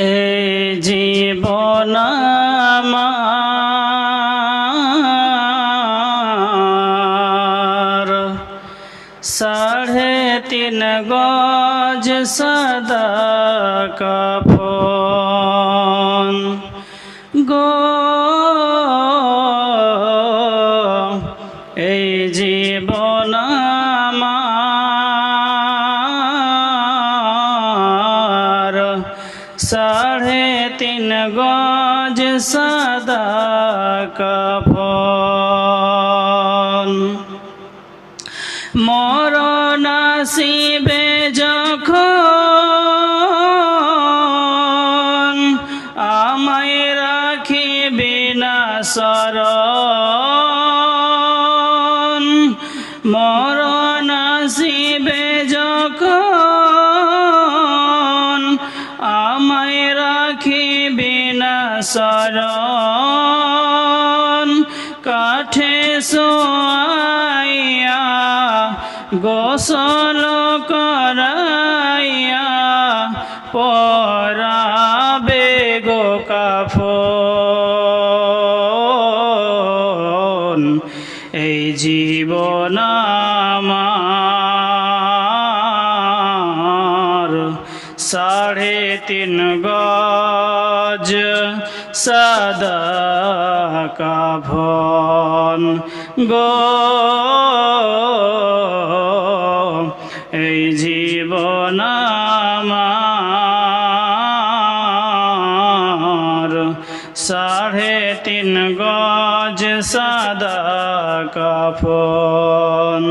এই জীবন সাড়ে তিন গজ সদা কাফন গো এই জীবন সাড়ে তিন গজ সদা কাফন মরণ আসিবে যখন আমায় রাখিবে না শরণ না শরণ কাঠে সোয়াইয়া গোসল করাইয়া পরাবে গো কাফন। এই জীবন আমার সাড়ে তিন গজ সদা কাভন গো। এই জীবন সাড়ে তিন গজ সাদা কাফন।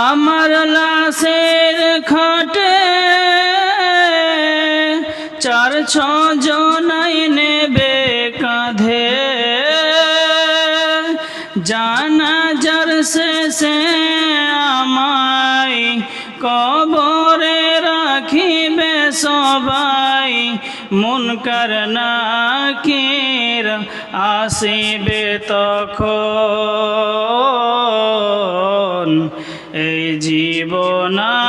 আমার লাশের খাটে চার ছ জনাই নেবে কাঁধে। জানা যার শেষে আমায় কবরে রাখিবে সবাই। মুনকার নাকির আসিবে তখন। এই জীবন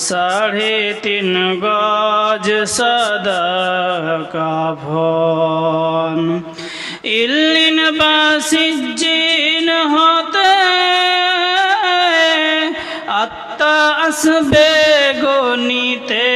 সাড়ে তিন গজ সদা কাভন ইল্লিন বাসিজিন হতে আত্মা আসবে গনিতে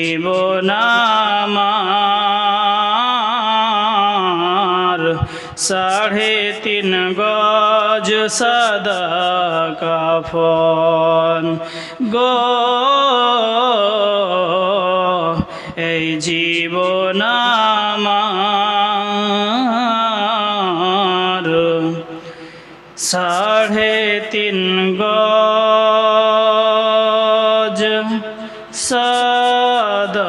জীবন আমার সাড়ে তিন গজ সদা কাফন। গো এই জীবন আমার সাড়ে তিন গজ صدق